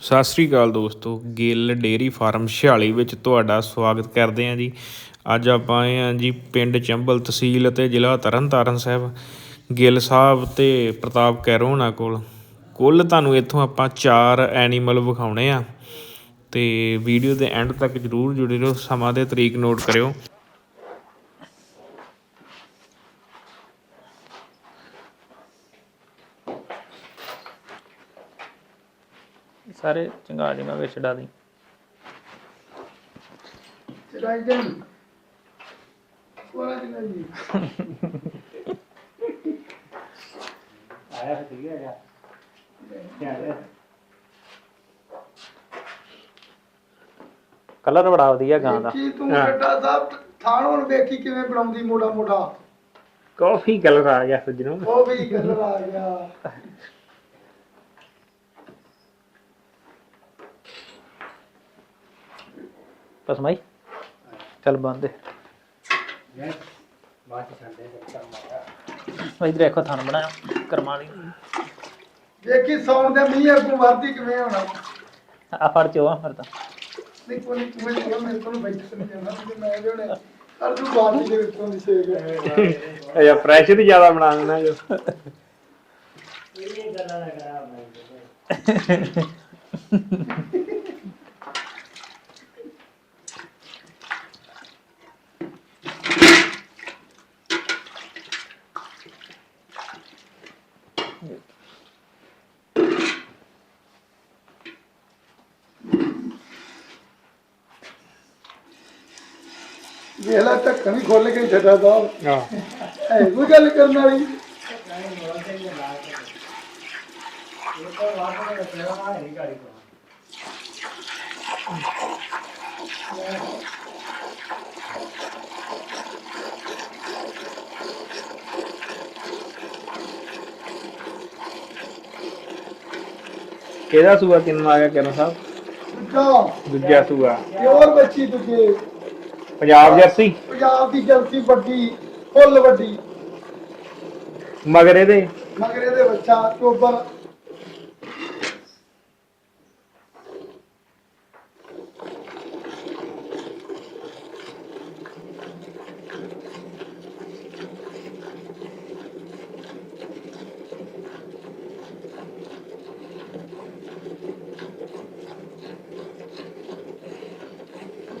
ਸਤਿ ਸ੍ਰੀ ਅਕਾਲ ਦੋਸਤੋ, Gill dairy farm 46 ਵਿੱਚ ਤੁਹਾਡਾ ਸਵਾਗਤ ਕਰਦੇ ਹਾਂ ਜੀ। ਅੱਜ ਆਪਾਂ ਆਏ ਹਾਂ ਜੀ ਪਿੰਡ ਚੰਬਲ ਤਹਿਸੀਲ ਅਤੇ ਜ਼ਿਲ੍ਹਾ ਤਰਨਤਾਰਨ ਸਾਹਿਬ। ਗਿੱਲ ਸਾਹਿਬ ਤੇ ਪ੍ਰਤਾਪ ਕੈਰੋਨਾ ਕੋਲ। ਕੁੱਲ ਤੁਹਾਨੂੰ ਇੱਥੋਂ ਆਪਾਂ ਚਾਰ ਐਨੀਮਲ ਵਿਖਾਉਣੇ ਆ। ਤੇ ਵੀਡੀਓ ਦੇ ਐਂਡ ਤੱਕ ਜਰੂਰ ਜੁੜੇ ਰਹੋ, ਸਮਾਂ ਤੇ ਤਰੀਕ ਨੋਟ ਕਰਿਓ। ਸਾਰੇ ਚੰਗਾੜੀ ਮੈਂ ਵਿੱਚ ਛਡਾ ਦੀ ਚੜਾਈ ਦੇਣ ਕੋਲਾ ਚੜਾਈ ਜੀ। ਆਇਆ ਠੀਕ ਹੈ ਕਲਰ ਬੜਾ ਵਧੀਆ ਗਾਂ ਦਾ। ਕੀ ਤੂੰ ਕੱਟਾ ਸਾਹਿਬ ਥਾਣੋਂ ਨੂੰ ਵੇਖੀ ਕਿਵੇਂ ਬਣਾਉਂਦੀ ਮੋਟਾ ਮੋਟਾ ਕਾਫੀ ਕਲਰ ਆ ਗਿਆ ਸੱਜਣੋ। ਉਹ ਵੀ ਕਲਰ ਆ ਗਿਆ। ਬਸ ਮਾਈ ਚੱਲ ਬੰਦ ਦੇ ਮੈਂ ਇਧਰ ਦੇਖੋ ਥਣ ਬਣਾਇਆ ਕਰਮਾ ਲਈ ਵੇਖੀ ਸੌਣ ਦੇ ਮੀਂਹ ਅੱਗੋਂ ਵਰਦੀ ਕਿਵੇਂ ਹੋਣਾ। ਆ ਫੜ ਚੋ ਫਿਰ ਤਾਂ। ਨਹੀਂ ਕੋਈ ਨਹੀਂ ਤੂੰ ਮੈਨੂੰ ਮੇਰੇ ਕੋਲ ਬੈਠ ਨਹੀਂ ਜਾਣਾ ਤੇ ਮੈਂ ਜਿਹੜੇ ਤੂੰ ਬਾਦੀ ਦੇ ਵਿੱਚੋਂ ਦੀ ਸੇਕ ਇਹ ਫਰੈਸ਼ ਵੀ ਜ਼ਿਆਦਾ ਬਣਾ ਜੋ। ਢੱਕਣ ਵੀ ਖੋਲ ਕੇ ਛੱਡਾ ਸਾਹਿਬ ਹਾਂ। ਐ ਕੋਈ ਗੱਲ ਕਰਨ ਵਾਲੀ। ਕਿਹਦਾ ਸੂਆ? ਕਿੰਨਾ ਆ ਗਿਆ? ਕਿਰਨ ਸਾਹਿਬ ਦੂਜਾ। ਦੂਜਾ ਸੂਆ। ਪਿਓਰ ਬੱਚੀ ਦੂਜੇ। ਪੰਜਾਬ ਜਰਸੀ? ਪੰਜਾਬ ਦੀ ਜਲਸੀ ਵੱਡੀ ਫੁੱਲ ਵੱਡੀ। ਮਗਰ ਇਹਦੇ? ਮਗਰ ਇਹਦੇ ਬੱਚਾ ਚੋਬਰ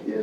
ਇਹ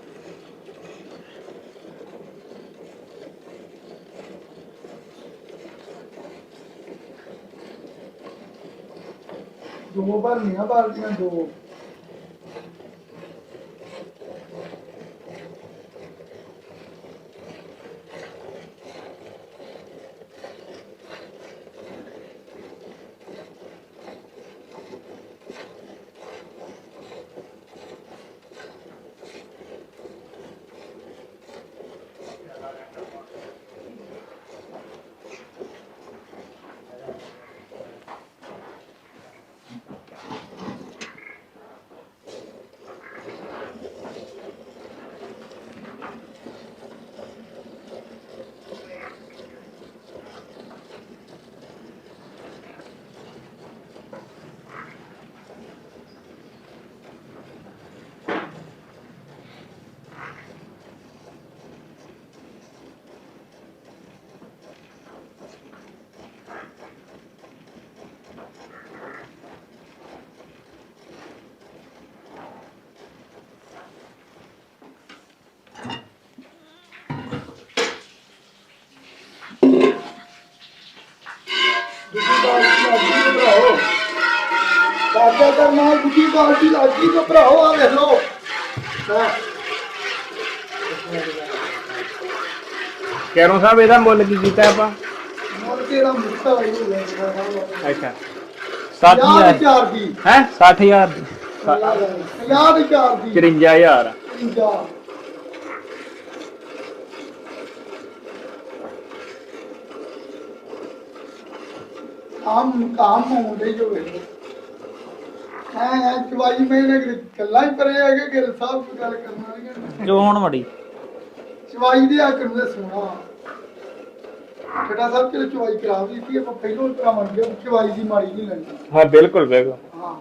ਦੋ ਭਰਨੀਆਂ ਬਾਲਟੀਆਂ ਦੋ ਦੂਜੀ ਬਾਲਟੀ ਲੱਗੀ ਤੇ ਭਰਾਓ ਦਾਦਾ ਕਰਨਾ ਦੂਜੀ ਬਾਲਟੀ ਲੱਗੀ ਤੇ ਭਰਾਓ ਆ ਵੇਖ ਲਓ ਹਾਂ ਕੈਰੋਂ ਸਾਹਿਬ ਇਹਦਾ ਮੁੱਲ ਕੀ ਕੀਤਾ ਆਪਾਂ ਮੁੱਲ ਤੇਰਾ ਮੁੱਤਾ ਹੋਈ ਹੋ ਗਿਆ ਅੱਛਾ ਪੰਜਾਹ 60000 ਦੀ ਚਾਰ ਦੀ ਹੈ 60000 ਹਾਂ ਹਾਂ ਚਵਾਈ ਮਹੀਨੇ ਦੀ ਗੱਲਾਂ ਹੀ ਪਰੇ ਆ ਕੇ ਗਿਲ ਸਾਹਿਬ ਕੋਈ ਗੱਲ ਕਰਨ ਵਾਲੀਆਂ ਜੋ ਹੁਣ ਮੜੀ ਚਵਾਈ ਦੇ ਆਕਰ ਦੇ ਸੁਣਾ। ਕਿਹੜਾ ਸਾਹਿਬ ਕਿ ਚਵਾਈ ਕਰਾ ਵੀ ਸੀ ਆਪਾਂ ਪਹਿਲੋਂ ਹੀ ਕਰਾਵਾਂਗੇ ਚਵਾਈ ਦੀ ਮਾੜੀ ਨਹੀਂ ਲੱਗਦੀ। ਹਾਂ ਬਿਲਕੁਲ ਬਿਲਕੁਲ। ਹਾਂ।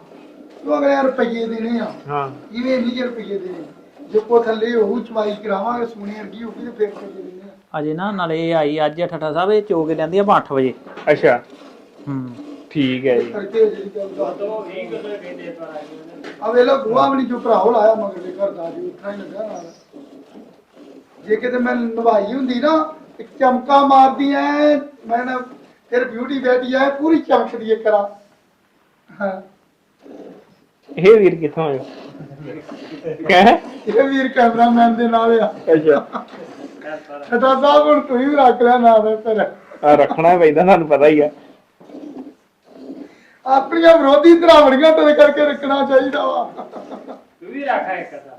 ਤੂੰ ਅਗਰ ਰੁਪਈਏ ਦੇਣੇ ਆ। ਹਾਂ। ਇਵੇਂ ਨਹੀਂ ਰੁਪਈਏ ਦੇਣੇ। ਜੋ ਕੋ ਥੱਲੇ ਉਹ ਚਵਾਈ ਕਰਾਵਾਂਗੇ ਸੋਨੇ ਵਰਗੀ ਹੋਊਗੀ ਤੇ ਫਿਰ ਰੁਪਈਏ ਦੇਣੇ ਆ। ਅਜੇ ਨਾ ਨਾਲੇ ਇਹ ਆਈ ਅੱਜ ਠੱਠਾ ਸਾਹਿਬ ਇਹ ਚੋ ਕੇ ਲੈਂਦੀ ਆ 8 ਵਜੇ। ਅੱਛਾ। ਹੂੰ। ਠੀਕ ਹੈ ਜੀ। ਕਰਕੇ ਜਿਹੜੀ ਗੱਲ ਦੱਸ ਦੋ ਆ ਵੇਲੋ ਗੋਆ ਵੀ ਨੀ ਜੋ ਭਰਾਓ ਲਾਇਆ ਮਗਰ ਦੇ ਘਰ ਦਾ ਜੀ ਉਤਰਾ ਹੀ ਲੱਗਾ ਨਾਲ। ਜੇ ਕਿਤੇ ਮੈਂ ਨਵਾਈ ਹੁੰਦੀ ਨਾ ਇੱਕ ਚਮਕਾ ਮਾਰਦੀ ਐ ਮੈਂ ਨਾ ਫਿਰ ਬਿਊਟੀ ਬੈਠੀ ਐ ਪੂਰੀ ਚਮਕਦੀ ਐ ਕਰਾ। ਹਾਂ। ਇਹ ਵੀਰ ਕਿੱਥੋਂ ਆਇਆ ਕਹਿ ਇਹ ਵੀਰ ਕੈਮਰਾਮੈਨ ਦੇ ਨਾਲ ਆ। ਅੱਛਾ। ਛੱਡਾ ਸਾਹਿਬ ਹੁਣ ਤੂੰ ਹੀ ਰੱਖ ਲਿਆ ਨਾਲ ਫਿਰ। ਆ ਰੱਖਣਾ ਪੈਂਦਾ ਤੁਹਾਨੂੰ ਪਤਾ ਹੀ ਆ। ਆਪਣੀਆਂ ਵਿਰੋਧੀ ਧਰਾਵੜੀਆਂ ਤੇ ਕਰਕੇ ਰੱਖਣਾ ਚਾਹੀਦਾ ਵਾ। ਤੂੰ ਵੀ ਰੱਖਾ ਇੱਕ ਦਾ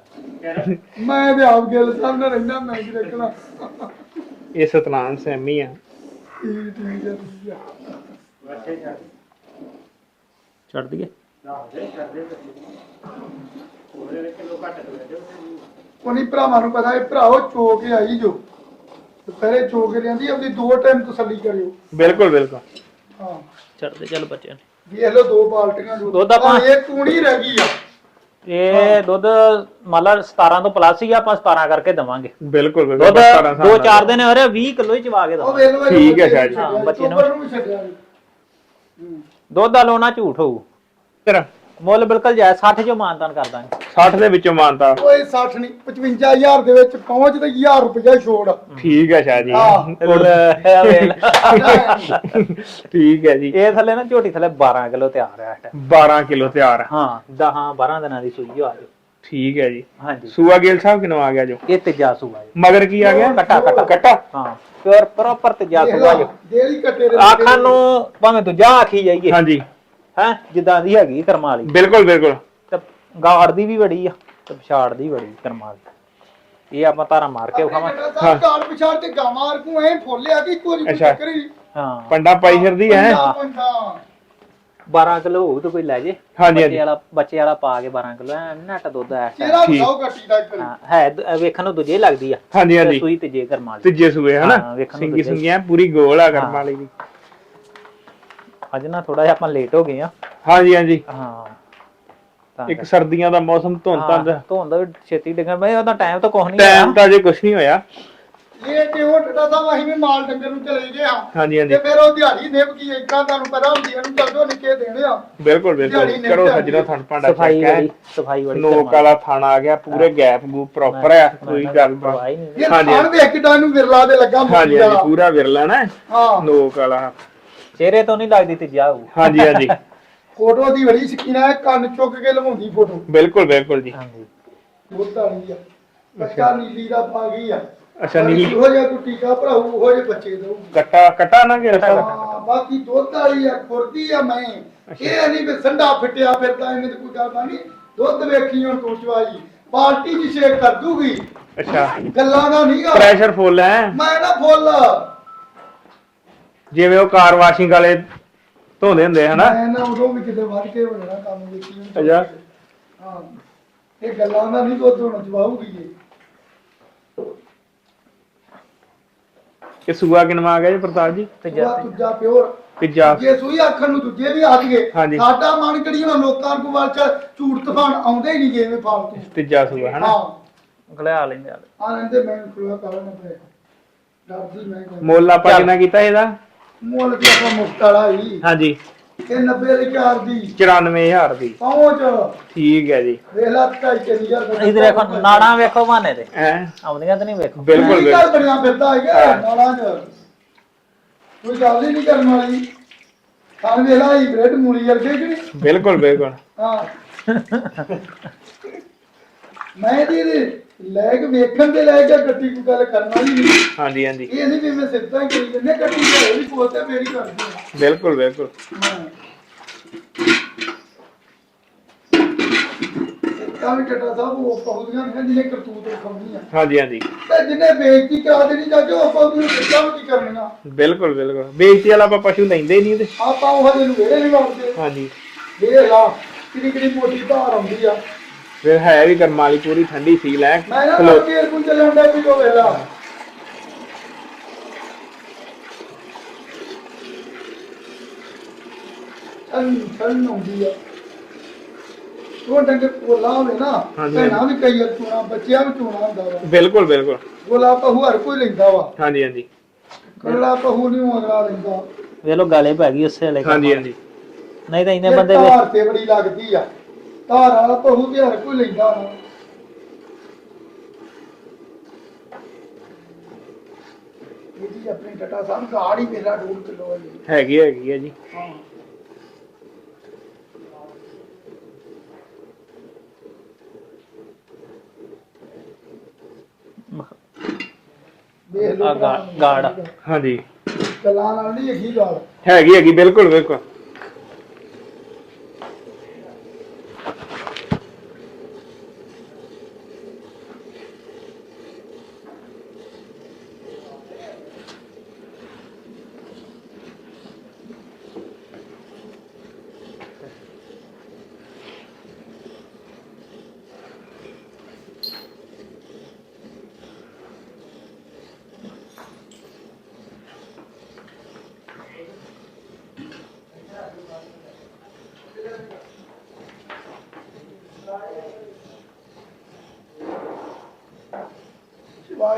ਮੈਂ ਤੇ ਆਪ ਗਿੱਲ ਸਾਹਿਬ ਨਾਲ ਰਹਿਣਾ ਮੈਂ ਕੀ ਰੱਖਣਾ। ਇਹ ਸਤਨਾਮ ਸੈਮੀ ਆ। ਠੀਕ ਠੀਕ ਹੈ ਠੀਕ ਹੈ ਛੱਡ ਦਈਏ? ਕੋਨੀ ਭਰਾਵਾਂ ਨੂੰ ਪਤਾ ਹੈ ਭਰਾਓ ਚੋ ਕੇ ਆਈ ਜੋ। ਦੁਪਹਿਰੇ ਚੋ ਕੇ ਲਿਆਂਦੀ ਆਪਣੀ ਦੋ ਟਾਈਮ ਤਸੱਲੀ ਕਰਿਓ। ਬਿਲਕੁਲ ਬਿਲਕੁਲ। ਹਾਂ। ਛੱਡ ਦੇ ਚੱਲ ਬੱਚਿਆਂ ਨੇ ਵੇਖ ਲਓ ਦੋ ਬਾਲਟੀਆਂ ਜੋ ਦੁੱਧ ਆਪਾਂ- ਆਹ ਇਹ ਕੂਣੀ ਰਹਿ ਗਈ ਆ ਇਹ ਦੁੱਧ ਮੰਨ ਲਾ 17 ਤੋਂ ਪਲੱਸ ਹੀ ਆ, ਆਪਾਂ 17 ਕਰਕੇ ਦਵਾਂਗੇ ਬਿਲਕੁਲ ਬਿਲਕੁਲ ਦੁੱਧ। ਚਾਰ ਦਿਨ ਹੋ ਰਹੇ 20 ਕਿਲੋ ਹੀ ਚਵਾ ਕੇ ਉਹ ਦਵਾਂਗੇ ਵੇਖ ਲਓ ਇਹ ਠੀਕ ਹੈ ਬੱਚੇ ਸ਼ਾਹ ਜੀ। ਛੱਡਿਆ, ਹਾਂ, ਬੱਚੇ ਨੂੰ- ਚੋਬਰ ਨੂੰ ਵੀ ਛੱਡਿਆ ਨੀ। ਹੂੰ। ਦੁੱਧ ਦਾ ਲੋਨਾ ਝੂਠ ਹੋਊ ਤੇਰਾ ਮੁੱਲ ਬਿਲਕੁਲ ਜਾਇਜ਼ 60 ਚੋਂ ਮਾਨਤਾਨ ਕਰ ਦਾਂਗੇ। 60 ਦੇ ਵਿੱਚੋਂ ਮਾਨਤਾ ਓਏ 60 ਨਹੀਂ 55000 ਦੇ ਵਿੱਚ ਪਹੁੰਚ ਤੇ 1000 ਰੁਪਇਆ ਛੋੜ। ਠੀਕ ਹੈ ਸ਼ਾਹ ਜੀ। ਠੀਕ ਹੈ ਜੀ। ਇਹ ਥੱਲੇ ਨਾ ਝੋਟੀ ਥੱਲੇ 12 ਕਿਲੋ ਤਿਆਰ ਹੈ time। 12 ਕਿਲੋ ਤਿਆਰ ਹਾਂ 10 12 ਦਿਨਾਂ ਦੀ ਸੂਈ ਜੋ ਆ ਜੋ ਠੀਕ ਹੈ ਜੀ। ਹਾਂਜੀ। ਸੂਆ ਗੇਲ ਸਾਹਿਬ ਕਿਨੋਂ ਆ ਗਿਆ ਜੋ? ਇਹ ਤੀਜਾ ਸੂਆ ਜੀ। ਮਗਰ ਕੀ ਆ ਗਿਆ? ਕੱਟਾ ਕੱਟਾ ਕੱਟਾ ਹਾਂ ਪਿਓਰ ਪ੍ਰੋਪਰ ਤੀਜਾ ਸੂਆ ਜੋ। ਡੇਲੀ ਕੱਟੇ ਦੇ ਆਖਾਂ ਨੂੰ ਭਾਵੇਂ ਦੂਜਾ ਆਖੀ ਜਾਈਏ। ਹਾਂਜੀ। ਹੈ? ਜਿੱਦਾਂ ਦੀ ਹੈਗੀ ਕਰਮਾਂ ਵਾਲੀ। ਬਿਲਕੁਲ ਬਿਲਕੁਲ। ਤੇ ਗਾੜ ਦੀ ਵੀ ਬੜੀ ਆ ਤੇ ਪਛਾੜ ਦੀ ਬੜੀ ਕਰਮਾਂ ਵਾਲੀ। ਇਹ ਆਪਾਂ ਧਾਰਾ ਮਾਰ ਕੇ ਵਿਖਾਵਾਂ ਹਾਂ। ਪਿਛਾੜ ਤੇ ਗਾਮਾਰ ਕੋ ਐ ਫੋਲਿਆ ਕਿ ਕੋਈ ਅੱਛਾ। ਚੱਕਰੀ ਹਾਂ। ਪੰਡਾ ਪਾਈ ਫਿਰਦੀ ਹੈ ਪੰਡਾ 12 ਕਿਲੋ ਹੋਊ ਤੇ ਕੋਈ ਲੈ ਜੇ। ਹਾਂਜੀ, ਬੱਚੇ ਹਾਂਜੀ। ਵਾਲਾ ਬੱਚੇ ਵਾਲਾ ਪਾ ਕੇ 12 ਕਿਲੋ ਐ ਨੱਟ ਦੁੱਧ ਐ। ਚਿਹਰਾ ਠੀਕ। ਦਿਖਾਓ ਗੱਟੀ ਦਾ ਇੱਕ ਵਾਰੀ। ਹਾਂ, ਹੈ ਦ- ਵੇਖਣ ਨੂੰ ਦੂਜੇ ਲੱਗਦੀ ਆ। ਹਾਂਜੀ ਤੇ ਹਾਂਜੀ ਸੂਈ ਤੀਜੇ ਕਰਮਾਂ ਵਾਲੀ। ਤੀਜੇ ਸੂਏ ਹਾਂ, ਹਨਾ ਵੇਖਣ ਨੂੰ ਸਿੰਗੀ। ਸਿੰਗੀਆਂ ਪੂਰੀ ਗੋਲ ਆ ਕਰਮ। ਵਾਲੀ ਦੀ। ਅੱਜ ਨਾ ਥੋੜਾ ਜਿਹਾ ਆਪਾਂ ਲੇਟ ਹੋ ਗਏ ਆ ਹਾਂਜੀ ਹਾਂਜੀ। ਹਾਂ। ਤਾਂ ਇੱਕ ਸਰਦੀਆਂ ਦਾ ਮੌਸਮ ਧੁੰਦ ਧੁੰਦ ਹਾਂ, ਧੁੰਦ। ਵੀ ਛੇਤੀ ਡਿੱਗਣ ਬਈ ਉਹਦਾ ਟਾਈਮ ਤਾਂ ਕੁਛ ਨਹੀਂ ਟਾਈਮ ਤਾਂ ਜੇ ਕੁਝ ਨਹੀਂ ਹੋਇਆ। ਇਹ ਤੇ ਉਹ ਟੱਡਾ ਸਾਹਿਬ ਅਸੀਂ ਵੀ ਮਾਲ ਡੰਗਰ ਨੂੰ ਚਲੇ ਗਏ ਆ ਹਾਂਜੀ ਤੇ ਹਾਂਜੀ ਫਿਰ ਉਹ ਦਿਹਾੜੀ ਨਿਭ ਗਈ। ਇਦਾਂ ਤੁਹਾਨੂੰ ਪਤਾ ਹੁੰਦੀ ਇਹਨੂੰ ਚੱਲ ਨਿੱਕੇ ਦੇਣੇ ਆ। ਬਿਲਕੁਲ ਬਿਲਕੁਲ। ਕਰੋ ਸੱਜਣਾ ਥਣ ਭਾਂਡਾ ਸਫ਼ਾਈ ਚੱਕ ਹੈ ਵਾਲੀ ਸਫ਼ਾਈ ਵਾਲੀ ਨੋਕ ਵਾਲਾ ਥਾਣਾ ਆ ਗਿਆ ਪੂਰੇ ਗੈਪ ਗੂ ਪ੍ਰੋਪਰ ਆ ਕੋਈ ਗੱਲ ਬਾਤ ਇਹ ਹਾਂਜੀ। ਖਾਣ ਵੇਖ ਕਿਦਾਂ ਨੂੰ ਵਿਰਲਾ ਦੇ ਲੱਗਾ ਹਾਂਜੀ ਪੂਰਾ ਵਿਰਲਾ ਨਾ। ਹਾਂ। ਨੋਕ ਵਾਲਾ। ਚਿਹਰੇ ਤੋਂ ਨਹੀਂ ਲੱਗਦੀ ਤੀਜਾ ਹੋਊ ਹਾਂਜੀ ਹਾਂਜੀ। ਫੋਟੋ ਦੀ ਬੜੀ ਸ਼ਕੀਨ ਹੈ ਕੰਨ ਚੁੱਕ ਕੇ ਲਵਾਉਂਦੀ ਫੋਟੋ। ਬਿਲਕੁਲ ਬਿਲਕੁਲ ਜੀ। ਹਾਂਜੀ। ਦੁੱਧ ਵਾਲੀ ਆ। ਬੱਚਾ ਨੀਲੀ ਦਾ ਪਾ ਗਈ ਆ। ਅੱਛਾ ਨੀਲੀ। ਇਹੋ ਜਿਹਾ ਕੋਈ ਟੀਕਾ ਭਰਾਊ ਉਹੋ ਜਿਹੇ ਬੱਚੇ ਦਊ ਕੱਟਾ ਕੱਟਾ ਨਾ ਗਿਆ ਹਾਂ ਬਾਕੀ ਦੁੱਧ ਵਾਲੀ ਆ ਖੁਰਦੀ ਆ ਮੈਂ। ਇਹ ਨਹੀਂ ਵੀ ਸੰਡਾ ਫਿੱਟਿਆ ਫਿਰਦਾ ਇਹਨੇ ਤੇ ਕੋਈ ਗੱਲ ਨਹੀਂ। ਦੁੱਧ ਵੇਖੀ ਹੁਣ ਤੂੰ ਚਵਾਈ। ਬਾਲਟੀ ਦੀ ਸ਼ੇਕ ਕਰ ਦੂਗੀ। ਅੱਛਾ। ਗੱਲਾਂ ਦਾ ਨਹੀਂਗਾ ਪ੍ਰੈਸ਼ਰ ਫੁੱਲ ਹੈ। ਮੈਂ ਨਾ ਫੁੱਲ। ਜਿਵੇਂ ਉਹ ਕਾਰ ਵਾਸ਼ਿੰਗ ਵਾਲੇ ਧੋਂਦੇ ਹੁੰਦੇ ਹਨਾ? ਮੈਂ ਨਾ ਉਦੋਂ ਵੀ ਕਿਤੇ ਵੱਧ ਕੇ ਹੋ ਜਾਣਾ ਕੰਮ ਤੂੰ। ਅੱਛਾ। ਹਾਂ ਇਹ ਗੱਲਾਂ ਦਾ ਨਹੀਂ ਦੁੱਧ ਹੁਣ ਚਵਾਉਗੀ ਇਹ ਇਹ ਸੂਆ ਕਿਨਵਾ ਆ ਗਿਆ ਜੀ ਪ੍ਰਤਾਪ ਜੀ? ਤੀਜਾ ਦੂਜਾ ਦੂਜਾ ਪਿਓਰ। ਤੀਜਾ ਜੇ ਸੂਈ ਆਖਣ ਨੂੰ ਦੂਜੇ ਵੀ ਆ ਗਏ ਹਾਂਜੀ। ਸਾਡਾ ਮਨ ਕਿਹੜੀ ਹੁਣ ਲੋਕਾਂ ਨੂੰ ਵਾਲ ਚ ਝੂਠ ਤੂਫਾਨ ਆਉਂਦੇ ਹੀ ਨਹੀਂ ਜਿਵੇਂ ਫਾਲਤੂ। ਤੀਜਾ ਸੂਆ ਹਨਾ? ਹਾਂ। ਗਲਿਆ ਲੈਂਦੇ ਆ। ਆ ਰਹਿੰਦੇ ਮੈਂ ਖੁਆ ਕਰਨ ਪਏ ਡਰਦੀ ਮੈਂ। ਮੁੱਲ ਆਪਾਂ। ਕਿੰਨਾ ਕੀਤਾ ਇਹਦਾ? ਮੁੱਲ ਤੇ ਆਪਾਂ ਮੁਫਤ ਵਾਲਾ ਹੀ। ਹਾਂਜੀ। ਇਹ 90 ਦੇ ਚਾਰ ਦੀ। 94000 ਦੀ। ਪਹੁੰਚ। ਠੀਕ ਹੈ ਜੀ। ਵੇਲਾ ਢਾਈ ਤਿੰਨ ਹਜ਼ਾਰ ਦਾ ਇਧਰ ਦੇਖੋ ਨਾੜਾਂ ਵੇਖੋ ਬਾਨੇ ਤੇ। ਐ ਆਉਂਦੀਆਂ ਤੇ ਨਹੀਂ ਵੇਖੋ। ਬਿਲਕੁਲ ਬਿਲਕੁਲ ਘਰ ਬਣਿਆ ਫਿਰਦਾ ਹੈਗਾ ਨਾਲਾਂ ਚ। ਕੋਈ ਗੱਲ ਹੀ ਨਹੀਂ ਕਰਨ ਵਾਲੀ। ਖਾਣ ਵੇਲਾ ਹੀ ਬ੍ਰੈਡ ਮੂਲੀ ਵਰਗੇ ਕਿ ਨਹੀਂ? ਬਿਲਕੁਲ ਬਿਲਕੁਲ। ਹਾਂ। ਮੈਂ ਦੀ ਲੈ ਕੇ ਵੇਖਣ ਦੇ ਲੈ ਕੇ ਗੱਟੀ ਕੋਈ ਗੱਲ ਕਰਨ ਵਾਲੀ ਨਹੀਂ। ਹਾਂਜੀ ਹਾਂਜੀ। ਇਹ ਨਹੀਂ ਵੀ ਮੈਂ ਸਿੱਧਾ ਕਰੀ ਜੰਨੇ ਗੱਟੀ ਤੇ ਵੀ ਬੋਲਦੇ ਮੇਰੀ ਕਰਦੇ ਆ। ਬਿਲਕੁਲ ਬਿਲਕੁਲ। ਹਾਂ। ਤਾਂ ਵੀ ਟੱਟਾ ਸਾਹਿਬ ਉਹ ਪਹੁੰਚੀਆਂ ਨੇ ਜਿਹਨੇ ਕਰਤੂਤ ਰਖਾਉਣੀ ਆ ਹਾਂਜੀ ਹਾਂਜੀ। ਤੇ ਜਿਹਨੇ ਬੇਇੱਜ਼ਤੀ ਕਰਾ ਦੇਣੀ ਜੋ ਆਪਾਂ ਉਹਨੂੰ ਸਿੱਧਾ ਵੀ ਕੀ ਕਰਨਾ। ਬਿਲਕੁਲ ਬਿਲਕੁਲ। ਬੇਇੱਜ਼ਤੀ ਵਾਲਾ ਆਪਾਂ ਪਸ਼ੂ ਲੈਂਦੇ ਹੀ ਨਹੀਂ ਤੇ। ਆਪਾਂ ਉਹ ਹਜੇ ਨੂੰ ਵੇੜੇ ਨਹੀਂ ਵਾਉਂਦੇ ਹਾਂਜੀ। ਇਹ ਲਾ ਕਿੰਨੀ ਕਿੰਨੀ ਮੋਟੀ ਧਾਰ ਆਉਂਦੀ ਆ। ਫਿਰ ਹੈ ਵੀ ਕਰਮਾਂ ਵਾਲੀ ਪੂਰੀ ਠੰਡੀ ਸੀ ਲੈ ਮੈਂ ਨਾ ਖਲੋ ਕੁਝ ਵੀ ਉਹ ਵੇਲਾ। ਛਨ ਛਨ ਹੁੰਦੀ ਆ। ਉਹ ਡੰਗੇ ਕੋਲਾ ਹੋਵੇ ਨਾ ਹਾਂਜੀ, ਭੈਣਾਂ ਵੀ ਕਈ ਵਾਰ ਚੂਣਾ ਬੱਚਿਆਂ ਵੀ ਚੂਣਾ ਹੁੰਦਾ ਵਾ। ਬਿਲਕੁਲ ਬਿਲਕੁਲ। ਕੋਲਾ ਪਹੂ ਹਰ ਕੋਈ ਲੈਂਦਾ ਵਾ। ਹਾਂਜੀ ਹਾਂਜੀ। ਕੋਲਾ ਪਹੂ ਨਹੀਂ ਅਗਲਾ ਲੈਂਦਾ। ਵੇਖ ਲੋ ਗਾਲੇ ਪੈ ਗਈ ਉਸੇ ਵੇਲੇ। ਹਾਂਜੀ ਹਾਂਜੀ। ਨਹੀਂ ਤਾਂ ਇੰਨੇ ਇਹ ਬੰਦੇ ਵੇ ਤੇ ਬੜੀ ਲੱਗਦੀ ਆ। ਧਾਰ ਵਾਲਾ ਪਹੂ ਵੀ ਹਰ ਕੋਈ ਲੈਂਦਾ ਨਾ ਇਹ ਜੀ ਆਪਣੀ ਟਟਾ ਸਾਹਿਬ ਗਾੜ ਹੀ ਮੇਰਾ 2 ਕਿਲੋ ਹੈ ਜੀ। ਹੈਗੀ ਹੈਗੀ ਹੈ ਜੀ। ਹਾਂ। ਦੇਖ ਲਓ ਆ ਗਾੜ। ਹਾਂਜੀ। ਗੱਲਾਂ ਨਾਲ ਨਹੀਂ ਹੈਗੀ ਗੱਲ ਹੈਗੀ ਹੈਗੀ ਬਿਲਕੁਲ ਬਿਲਕੁਲ।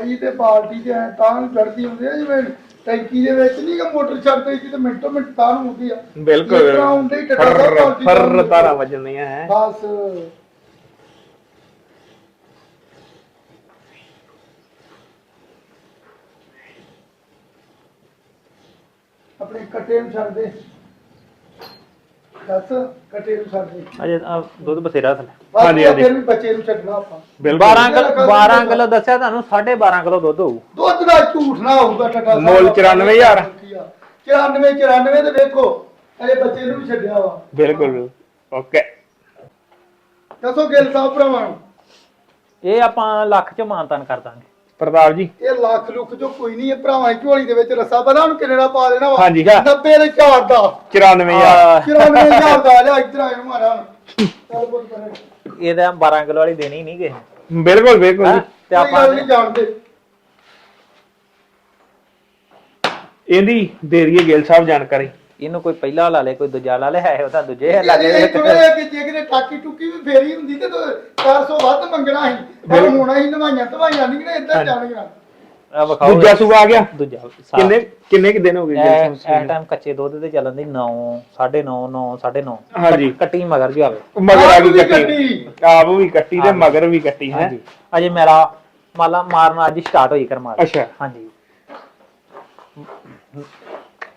ਸ਼ਿਵਾਈ ਤੇ ਬਾਲਟੀ ਤੇ ਐ ਤਾਂ ਨੂੰ ਚੜਦੀ ਹੁੰਦੀ ਆ ਜਿਵੇਂ ਟੈਂਕੀ ਦੇ ਵਿੱਚ ਨਹੀਂ ਕਿ ਮੋਟਰ ਛੱਡ ਪਈ ਸੀ ਤੇ ਮਿੰਟੋ ਮਿੰਟ ਤਾਂ ਨੂੰ ਹੁੰਦੀ ਆ। ਬਿਲਕੁਲ। ਇਸ ਤਰ੍ਹਾਂ ਹੁੰਦੇ ਹੀ ਟੱਟਾ ਸਾਹਿਬ ਫਰ ਬਾਲਟੀ ਫਰ ਨਾਲ ਤਾਰਾ ਵੱਜਣੀਆਂ ਹੈ। ਬਸ। ਆਪਣੇ ਕੱਟੇ ਨੂੰ ਛੱਡ ਦੇ। ਦੱਸ ਕੱਟੇ ਨੂੰ ਛੱਡ ਦੇ। ਅਜੇ ਆਹ ਦੁੱਧ ਬਥੇਰਾ ਥਲੇ। ਹਾਂਜੀ, ਹਾਂਜੀ। ਫਿਰ ਵੀ ਬੱਚੇ ਨੂੰ ਛੱਡਣਾ ਆਪਾਂ। ਬਿਲਕੁਲ। 12 ਕਿਲੋ 12 ਕਿਲੋ ਦੱਸਿਆ ਤੁਹਾਨੂੰ 12.5 ਕਿਲੋ ਦੁੱਧ ਹੋਊ। ਦੁੱਧ ਦਾ ਝੂਠ ਨਾ ਹੋਊਗਾ ਟੱਟਾ ਮੁੱਲ 94,000 94 94 ਤੇ ਵੇਖੋ ਅਰੇ ਬੱਚੇ ਨੂੰ ਵੀ ਛੱਡਿਆ ਵਾ। ਬਿਲਕੁਲ। ਓਕੇ। ਦੱਸੋ ਗਿੱਲ ਸਾਹਿਬ ਭਰਾਵਾਂ ਨੂੰ। ਇਹ ਆਪਾਂ ਲੱਖ ਚ ਮਾਨਤਨ ਕਰ ਦਾਂਗੇ। ਪ੍ਰਤਾਪ ਜੀ। ਇਹ ਲੱਖ ਲੁੱਖ ਜੋ ਕੋਈ ਨਹੀਂ ਇਹ ਭਰਾਵਾਂ ਦੀ ਝੋਲੀ ਦੇ ਵਿੱਚ ਰੱਸਾ ਪਤਾ ਉਹਨੂੰ ਕਿੰਨੇ ਦਾ ਪਾ ਦੇਣਾ ਵਾ? ਹਾਂਜੀ। 90 ਦੇ ਝਾੜ ਦਾ। 94000 ਆਹ, 94000 ਦਾ ਲਿਆ ਇੱਧਰ ਆਏ ਨੂੰ ਮਾਰਾ ਚੱਲ ਬੋਲ ਪਰੇ ਇਹਦਾ 12 ਕਿਲੋ ਵਾਲੀ ਦੇਣੀ ਨਹੀਂ ਕਿਸੇ ਨੇ। ਬਿਲਕੁਲ ਬਿਲਕੁਲ ਹੈਂ? ਜੀ ਤੇ ਕੋਈ ਆਪਾਂ ਗੱਲ ਨਹੀਂ ਜਾਣਦੇ ਇਹਦੀ ਦੇ ਦਈਏ ਗਿੱਲ ਸਾਹਿਬ ਜਾਣਕਾਰੀ। ਇਹਨੂੰ ਕੋਈ ਪਹਿਲਾ ਲਾ ਲੇ ਕੋਈ ਦੂਜਾ ਲਾ ਲੇ ਹੈ ਉਹਦਾ ਦੂਜੇ ਲਾ ਲੇ। ਕਿ ਜੇ ਕਿਤੇ ਟਾਕੀ ਟੁਕੀ ਵੀ ਫੇਰੀ ਹੁੰਦੀ ਤੇ 400 ਵੱਧ ਮੰਗਣਾ ਸੀ। ਪਰ ਹੋਣਾ ਹੀ ਨਵਾਈਆਂ ਧਵਾਈਆਂ ਨਹੀਂ ਕਿਨੇ ਇੱਧਰ ਜਾਣਗੀਆਂ ਆ ਵਿਖਾਓ ਦੂਜਾ ਸੂਆ ਆ ਗਿਆ? ਦੂਜਾ। ਕਿੰਨੇ ਕਿੰਨੇ ਕਿ ਦਿਨ ਹੋ ਗਏ ਇਸ ਟਾਈਮ ਕੱਚੇ ਦੁੱਧ ਤੇ ਚੱਲਣ ਦੀ 9 9.5 9 9.5 ਹਾਂਜੀ। ਕੱਟੀ ਮਗਰ ਵੀ ਆਵੇ। ਮਗਰ ਆ ਆਪ ਗਈ ਵੀ ਕੱਟੀ। ਆਪ ਵੀ ਕੱਟੀ ਤੇ ਮਗਰ ਵੀ ਕੱਟੀ ਹੈ? ਹਾਂਜੀ। ਅਜੇ ਮੇਰਾ ਮਾਲਾ ਮਾਰਨਾ ਅੱਜ ਸਟਾਰਟ ਹੋਈ ਕਰਮਾ ਅੱਛਾ। ਹਾਂਜੀ।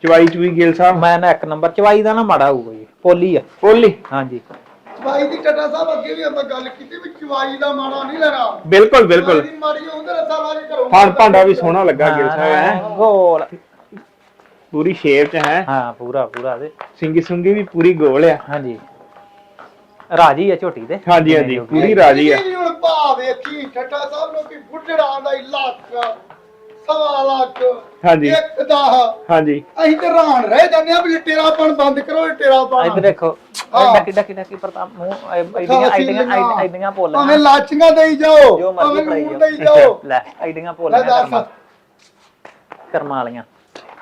ਚਵਾਈ ਚੁਈ ਗਿੱਲ ਸਾਹਿਬ? ਮੈਂ ਨਾ ਇੱਕ ਨੰਬਰ ਚਵਾਈ ਦਾ ਨਾ ਮਾੜਾ ਹੋਊਗਾ ਜੀ ਪੋਲੀ ਆ। ਫੁੱਲੀ ਹਾਂਜੀ। ਚਵਾਈ ਦੀ ਟੱਟਾ ਸਾਹਿਬ ਅੱਗੇ ਵੀ ਆਪਾਂ ਗੱਲ ਕੀਤੀ ਵੀ ਚਵਾਈ ਦਾ ਮਾੜਾ ਨਹੀਂ ਲੈਣਾ। ਬਿਲਕੁਲ ਬਿਲਕੁਲ। ਚਵਾਈ ਦੀ ਮਾੜੀ ਹੁੰਦੇ ਰੱਸਾ ਲਾ ਕੇ ਘਰੋਂ ਹਾਂ ਭਾਂਡਾ ਵੀ ਸੋਹਣਾ ਲੱਗਾ ਗਿੱਲ ਸਾਹਿਬ ਹੈ? ਗੋਲ। ਪੂਰੀ ਸ਼ੇਪ ਚ ਹੈ? ਹਾਂ ਪੂਰਾ ਪੂਰਾ ਦੇ। ਸਿੰਗੀ ਸੁੰਗੀ ਵੀ ਪੂਰੀ ਗੋਲ ਆ। ਹਾਂਜੀ। ਰਾਜੀ ਆ ਝੋਟੀ ਦੇ ਹਾਂਜੀ ਹਾਂਜੀ ਪੂਰੀ ਰਾਜੀ ਆ। ਹੁਣ ਭਾ ਵੇਖੀ ਠੱਟਾ ਸਾਹਿਬ ਲੋਕੀ ਬੁੱਢੜਾ ਦਾ ਹੀ ਲੱਖ ਸਵਾ ਲੱਖ ਹਾਂਜੀ। ਇੱਕ ਦਾ ਹਾਂਜੀ। ਅਸੀਂ ਤੇ ਹੈਰਾਨ ਰਹਿ ਜਾਂਦੇ ਆ ਵੀ ਟੇਰਾਪਣ ਬੰਦ ਕਰੋ ਇਹ ਟੇਰਾਪਣ। ਇੱਧਰ ਦੇਖੋ ਹਾਂ। ਡੱਕੀ ਡੱਕੀ ਡੱਕੀ ਪ੍ਰਤਾਪ ਮੂੰਹ ਆਈਡੀਆਂ ਆਈਡੀਆਂ ਆਈਡੀਆਂ ਭੁੱਲ ਭਾਵੇਂ ਲਾਚੀਆਂ ਦੇਈ ਜਾਓ ਜੋ ਮਰਜ਼ੀ ਭਾਵੇਂ ਬਣਾਈ ਨੂਣ ਜਾਓ। ਦੇਈ ਜਾਓ। ਲੈ ਆਈਡੀਆਂ ਭੁੱਲ ਲੈ ਗਿਆ ਦੱਸ। ਕਰਮਾਂ ਕਰਮਾਂ ਵਾਲੀਆਂ।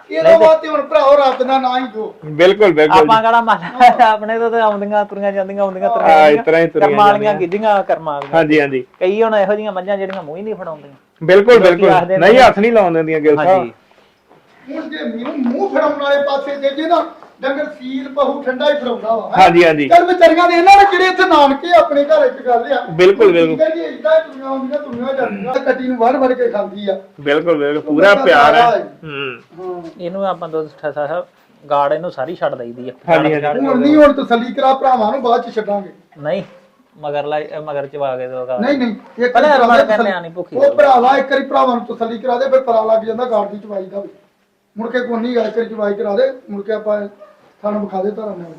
ਇਹਦਾ ਬਾਤ ਤੇ ਹੁਣ ਭਰਾਓ ਰੱਬ ਦਾ ਨਾਂ ਹੀ ਜੋ ਬਿਲਕੁਲ ਬਿਲਕੁਲ ਆਪਾਂ ਕਿਹੜਾ ਮੰਨ ਆਪਣੇ ਤੋਂ ਤਾਂ ਆਉਂਦੀਆਂ ਤੁਰੀਆਂ ਜਾਂਦੀਆਂ ਆਉਂਦੀਆਂ ਤੁਰੀਆਂ ਹਾਂ। ਇਸ ਤਰ੍ਹਾਂ ਹੀ ਤੁਰੀਆਂ ਕਰਮਾਂ ਵਾਲੀਆਂ। ਗਿੱਧੀਆਂ ਕਰਮਾਂ ਵਾਲੀਆਂ। ਹਾਂਜੀ ਹਾਂਜੀ। ਕਈ ਹੁਣ ਇਹੋ ਜਿਹੀਆਂ ਮੱਝਾਂ ਜਿਹੜੀਆਂ ਮੂੰਹ ਹੀ ਨਹੀਂ ਫੜਾਉਂਦੀਆਂ। ਬਿਲਕੁਲ ਲੋਕੀ ਬਿਲਕੁਲ। ਨਹੀਂ ਹੱਥ ਨਹੀਂ ਲਾਉਣ ਦਿੰਦੀਆਂ ਗਿੱਲ ਸਾਹਿਬ ਹਾਂਜੀ। ਹੁਣ ਜੇ ਮੂੰਹ ਫੜਾਉਣ ਵਾਲੇ ਪਾਸੇ ਜੇ ਨਾ ਡੰਗਰ ਸੀਲ ਪਹੂ ਠੰਡਾ ਹੀ ਫੜਾਉਂਦਾ ਵਾ ਹੈਂ। ਹਾਂਜੀ ਹਾਂਜੀ। ਚੱਲ ਵਿਚਾਰੀਆਂ ਦੇ ਇਹਨਾਂ ਨੇ ਜਿਹੜੇ ਇੱਥੇ ਨਾਨਕੇ ਆਪਣੇ ਘਰ ਇੱਕ ਗੱਲ ਆ। ਬਿਲਕੁਲ, ਬਿਲਕੁਲ। ਜੀ ਇਦਾਂ ਤੁਰੀਆਂ ਆਉਂਦੀਆਂ ਤੁਰੀਆਂ ਜਾਂਦੀਆਂ। ਕੱਟੀ ਨੂੰ ਵੜ ਵੜ ਕੇ ਖਾਂਦੀ ਆ। ਬਿਲਕੁਲ ਬਿਲਕੁਲ। ਪੂਰਾ ਪਿਆਰ ਹੈ। ਹਾਂ। ਹੂੰ। ਇਹਨੂੰ ਆਪਾਂ ਦੁੱਧ ਠਸਾ ਸਾਹਿਬ ਗਾੜ ਇਹਨੂੰ ਸਾਰੀ ਛੱਡ ਦਈਦੀ ਆ। ਹਾਂਜੀ, ਹਾਂਜੀ। ਹੁਣ ਨਹੀਂ ਹੁਣ ਤਸੱਲੀ ਕਰਾ ਭਰਾਵਾਂ ਨੂੰ ਬਾਅਦ ਚ ਛੱਡਾਂਗੇ। ਨਹੀਂ ਮਗਰ ਲਾ ਇਹ ਮਗਰ ਚਵਾ ਕੇ ਦੋ ਨਹੀਂ ਨਹੀਂ। ਇੱਕ ਪਹਿਲਾਂ ਵਾਰੀ ਕਰਨੇ ਆਣੀ ਭੁੱਖੀ ਉਹ ਭਰਾਵਾ ਇੱਕ ਵਾਰੀ ਭਰਾਵਾਂ ਨੂੰ ਤਸੱਲੀ ਕਰਾ ਦੇ ਫਿਰ ਪਤਾ ਲੱਗ ਜਾਂਦਾ ਗਾੜ ਦੀ ਚਵਾਈ ਦਾ ਵੀ। ਮੁੜ ਕੇ ਕੋਈ ਨਹੀਂ ਗਾ ਇੱਕ ਵਾਰੀ ਚਵਾਈ ਕਰਾ ਦੇ ਮੁੜ ਕੇ ਆਪਾਂ ਤੁਹਾਨੂੰ ਵਿਖਾ ਦੇ ਧਰਮ ਨਾਲ।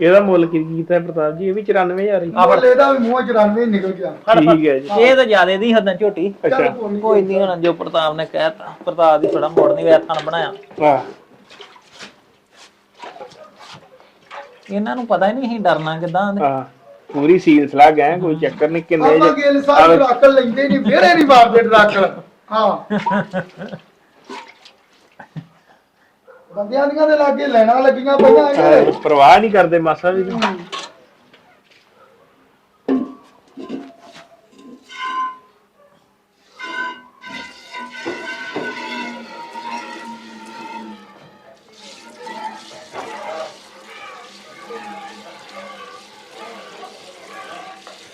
ਇਹਦਾ ਮੁੱਲ ਕੀ ਕੀਤਾ ਪ੍ਰਤਾਪ ਜੀ? ਇਹ ਵੀ 94000 ਹੀ। ਮੁੱਲ ਇਹਦਾ ਵੀ ਮੂੰਹ 94 ਹੀ ਨਿਕਲ ਗਿਆ। ਠੀਕ ਹੈ ਜੀ। ਇਹ ਤਾਂ ਜਿਆਦੇ ਦੀ ਹੱਦਾਂ ਝੋਟੀ। ਚੱਲ ਕੋਈ ਨੀ। ਕੋਈ ਨਹੀਂ ਹੁਣ ਜੋ ਪ੍ਰਤਾਪ ਨੇ ਕਹਿਤਾ ਪ੍ਰਤਾਪ ਦੀ ਥੋੜਾ ਮੋੜ ਨਹੀਂ ਵੈਥਾਂ ਬਣਾਇਆ। ਵਾਹ। ਇਹਨਾਂ ਨੂੰ ਪਤਾ ਹੀ ਨਹੀਂ ਸੀ ਡਰਨਾ ਕਿਦਾਂ ਹਾਂ। ਪੂਰੀ ਸੀਲ ਸਲਾਹ ਗਏ ਕੋਈ ਚੱਕਰ ਨਹੀਂ ਕਿੰਨੇ ਆਪਾਂ ਗਿੱਲ ਸਾਹਿਬ ਰੱਖ ਲੈਂਦੇ ਨਹੀਂ ਵਿਹੜੇ ਨਹੀਂ ਮਾਰਦੇ ਡਰਾਕਲ ਹਾਂ। ਬੰਦਿਆਂ ਦੀਆਂ ਦੇ ਲਾਗੇ ਲੈਣਾ ਲੱਗੀਆਂ ਪਈਆਂ ਅਹ ਪਰਵਾਹ ਨਹੀਂ ਕਰਦੇ ਮਾਸਾ ਵੀ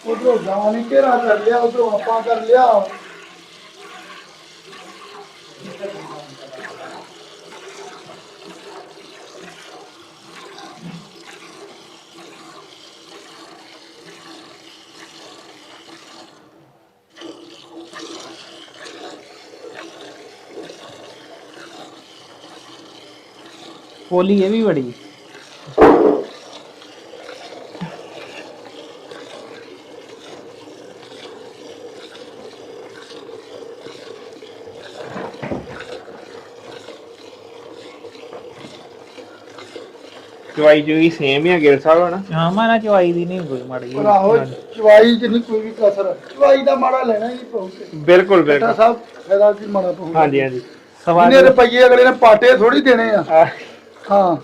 ਉਧਰੋਂ ਨੇ ਘੇਰਾ ਕਰ ਲਿਆ ਉਧਰੋਂ ਆਪਾਂ ਕਰ ਲਿਆ। ਪੋਲੀ ਇਹ ਵੀ ਬੜੀ। ਚਵਾਈ ਚੁਈ ਸੇਮ ਹੀ ਆ ਗਿਲ ਸਾਹਿਬ ਹਨਾ? ਹਾਂ ਮੈਂ ਨਾ ਚਵਾਈ ਦੀ ਨਹੀਂ ਕੋਈ ਮਾੜੀ ਪਰ ਆਹੋ ਚਵਾਈ ਚ ਨਹੀਂ ਕੋਈ ਵੀ ਕਸਰ। ਚਵਾਈ ਦਾ ਮਾੜਾ ਲੈਣਾ ਹੀ ਪਊਗਾ। ਬਿਲਕੁਲ ਬੇਟਾ ਬਿਲਕੁਲ ਸਾਹਿਬ ਫਾਇਦਾ ਕੀ ਮਾੜਾ ਪਊਗਾ। ਹਾਂਜੀ ਹਾਂਜੀ। ਸਵਾ ਇਹਨੇ ਰੁਪਈਏ ਅਗਲੇ ਨੇ ਪਾਟੇ ਥੋੜੀ ਦੇਣੇ ਆ। ਆਹ, ਹਾਂ।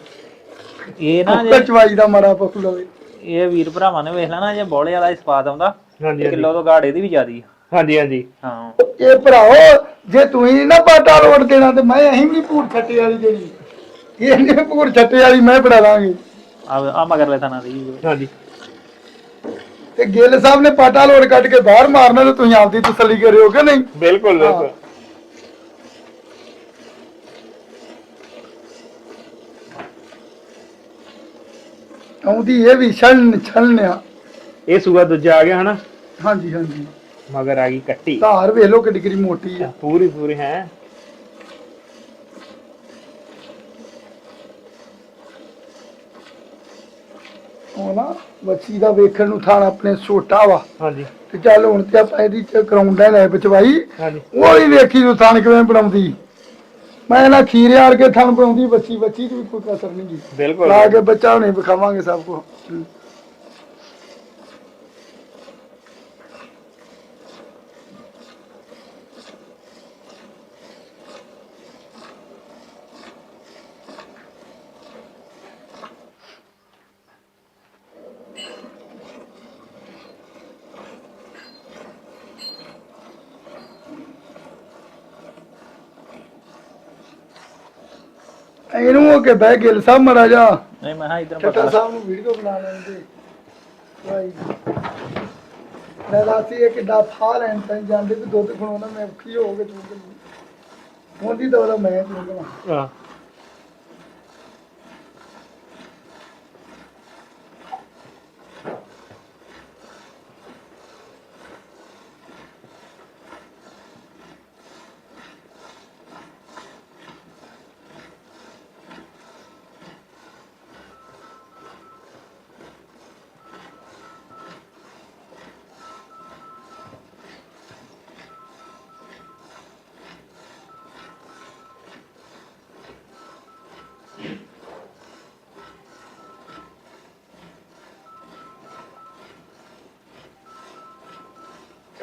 ਇਹ ਨਾ ਚਵਾਈ ਦਾ ਮਾੜਾ ਪਊ ਲਵੇ ਇਹ ਵੀਰ ਭਰਾਵਾਂ ਨੇ ਵੇਖ ਲੈਣਾ ਜੇ ਬੋਲੇ ਵਾਲਾ ਹੀ ਸਵਾਦ ਆਉਂਦਾ ਹਾਂਜੀ ਹਾਂਜੀ। ਕਿਲੋ ਤੋਂ ਗਾੜੇ ਦੀ ਵੀ ਜ਼ਿਆਦੀ ਆ। ਹਾਂਜੀ ਹਾਂਜੀ। ਹਾਂ। ਇਹ ਭਰਾਓ ਜੇ ਤੁਸੀਂ ਨੀ ਨਾ ਪਾਟਾ ਲੋੜ ਦੇਣਾ ਤੇ ਮੈਂ ਅਹੀਂ ਵੀ ਨੀ ਭੂਰ ਛੱਟੇ ਵਾਲੀ ਦੇਣੀ। ਇਹ ਨਹੀਂ ਭੂਰ ਛੱਟੇ ਵਾਲੀ ਮੈਂ ਬਣਾ ਦਾਂਗੇ। ਆ ਆ ਮਗਰ ਲੈ ਥਾਣਾ ਦੀ ਹਾਂਜੀ। ਤੇ ਗਿੱਲ ਸਾਹਿਬ ਨੇ ਪਾਟਾ ਲੋੜ ਕੱਢ ਕੇ ਬਾਹਰ ਮਾਰਨਾ ਤੇ ਤੁਸੀਂ ਆਪਦੀ ਤਸੱਲੀ ਕਰਿਓ ਕਿ ਨਹੀਂ? ਬਿਲਕੁਲ ਬਿਲਕੁਲ। ਆਉਂਦੀ ਇਹ ਵੀ ਛਣ ਛਲਨਿਆ ਇਹ ਸੂਆ ਦੂਜਾ ਆ ਗਿਆ ਹਨਾ? ਹਾਂਜੀ ਹਾਂਜੀ। ਮਗਰ ਆ ਗਈ ਕੱਟੀ। ਧਾਰ ਵੇਖ ਲਓ ਕਿੱਡੀ ਕਿੱਡੀ ਮੋਟੀ ਆ। ਪੂਰੀ ਪੂਰੀ ਹੈ। ਉਹ ਨਾ ਵੱਛੀ ਦਾ ਵੇਖਣ ਨੂੰ ਥਾਣ ਆਪਣੇ ਛੋਟਾ ਵਾ। ਹਾਂਜੀ। ਤੇ ਚੱਲ ਹੁਣ ਤੇ ਆਪਾਂ ਇਹਦੀ ਚ ਕਰਾਉਂਦਾ ਲੈ ਬਚਵਾਈ। ਹਾਂਜੀ। ਉਹ ਹੀ ਵੇਖੀ ਨੂੰ ਥਾਣ ਕਿਵੇਂ ਬਣਾਉਂਦੀ। ਮੈਂ ਨਾ ਖੀਰੇ ਆੜ ਕੇ ਥਾਣ ਬਣਾਉਂਦੀ ਬੱਚੀ ਬੱਚੀ ਚ ਵੀ ਕੋਈ ਕਸਰ ਨਹੀਂ ਗੀ। ਬਿਲਕੁਲ। ਲਾ ਕੇ ਬੱਚਾ ਹੁਣੇ ਵਿਖਾਵਾਂਗੇ ਸਭ ਕੋ ਇਹਨੂੰ ਹੋ ਕੇ ਬਹਿ ਗਿੱਲ ਸਾਹਿਬ ਜਾ। ਨਹੀਂ ਮੈਂ ਹਾਂ ਇਧਰ ਚੱਟਾ ਸਾਹਿਬ ਨੂੰ ਵੀਡੀਓ ਬਣਾ ਲੈਂਦੇ ਭਾਈ ਮੈਂ ਲਾਸੀ ਇਹ ਕਿੱਡਾ ਫਾ ਲੈਣ ਤਾਂ ਜਾਂਦੇ ਵੀ ਦੁੱਧ ਖਣਾਉਣਾ ਮੈਂ ਔਖੀ ਹੋ ਕੇ ਚੁੱਕ ਹੁੰਦੀ ਤਾਂ ਉਹਦਾ ਮੈਂ ਚੁੱਕਣਾ ਹਾਂ।